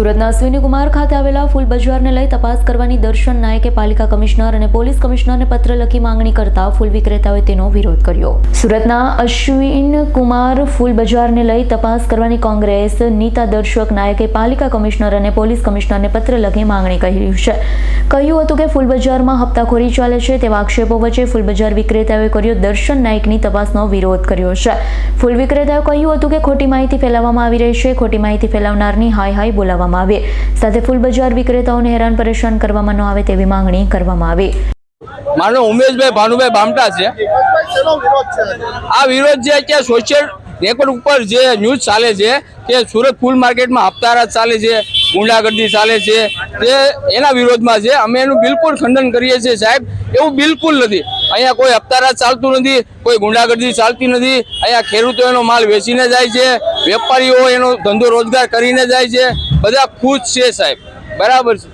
સુરતના અશ્વિનીકુમાર ખાતે આવેલા ફૂલ બજારને લઈ તપાસ કરવાની દર્શન નાયકે પાલિકા કમિશનર અને પોલીસ કમિશનરને પત્ર લખી માંગણી કરતા ફૂલ વિક્રેતાઓએ તેનો વિરોધ કર્યો. સુરતના અશ્વિન કુમાર ફૂલ બજારને લઈ તપાસ કરવાની કોંગ્રેસ નીતા દર્શક નાયકે પાલિકા કમિશનર અને પોલીસ કમિશનરને પત્ર લખી માંગણી કરી છે. કહ્યું હતું કે ફૂલ બજારમાં હપ્તાખોરી ચાલે છે તેવા આક્ષેપો વચ્ચે ફૂલ બજાર વિક્રેતાઓએ કર્યો દર્શન નાયકની તપાસનો વિરોધ કર્યો છે. ફૂલ વિક્રેતાઓએ કહ્યું હતું કે ખોટી માહિતી ફેલાવવામાં આવી રહી છે, ખોટી માહિતી ફેલાવનારની હાય હાય બોલાવવામાં આવે. સાથે ફૂલ બજાર વિક્રેતાઓને હેરાન પરેશાન કરવામાં ન આવે તેવી માંગણી કરવામાં આવી. મારો ઉમેશભાઈ ભાનુભાઈ બામટા છે. આ વિરોધ છે કે સોશિયલ રેકોર્ડ ઉપર જે ન્યૂઝ ચાલે છે, કે સુરત ફૂલ માર્કેટમાં હપ્તારાજ ચાલે છે ગુંડાગર્દી ચાલે છે. તે એના વિરોધમાં છે. અમે એનું બિલકુલ ખંડન કરીએ છીએ સાહેબ. એવું બિલકુલ નથી. અહીંયા કોઈ હપ્તારાજ ચાલતું નથી, કોઈ ગુંડાગર્દી ચાલતી નથી. અહીંયા ખેડૂતો એનો માલ વેચીને જાય છે. વેપારીઓ એનો ધંધો રોજગાર કરીને જાય છે. બધા ખુશ છે સાહેબ. બરાબર છે?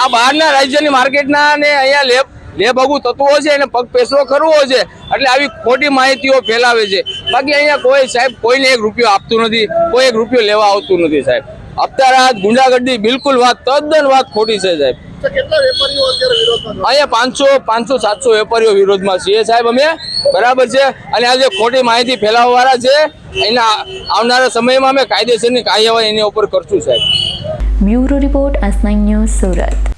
આ બહારના રાજ્યની માર્કેટના ને અહીંયા લેબ લેભાગુ તત્વો છે એને પગ પેસરો કરવો છે. એટલે આવી ખોટી માહિતીઓ ફેલાવે છે. બાકી અહીંયા કોઈ સાહેબ કોઈને એક રૂપિયો આપતું નથી કોઈ એક રૂપિયો લેવા આવતું નથી સાહેબ. હપ્તારાત ગુંડાગર્દી બિલકુલ વાત તદ્દન વાત ખોટી છે સાહેબ. તો કેટલા વેપારીઓ અત્યારે વિરોધમાં છે? અહીંયા પાંચસો પાંચસો સાતસો વેપારીઓ વિરોધમાં છીએ સાહેબ અમે. બરાબર છે? અને આ જે ખોટી માહિતી ફેલાવવાવાળા છે એના આવનારા સમયમાં અમે કાયદેસરની કાર્યવાહી એની ઉપર કરશું સાહેબ. Bureau report S news Surat.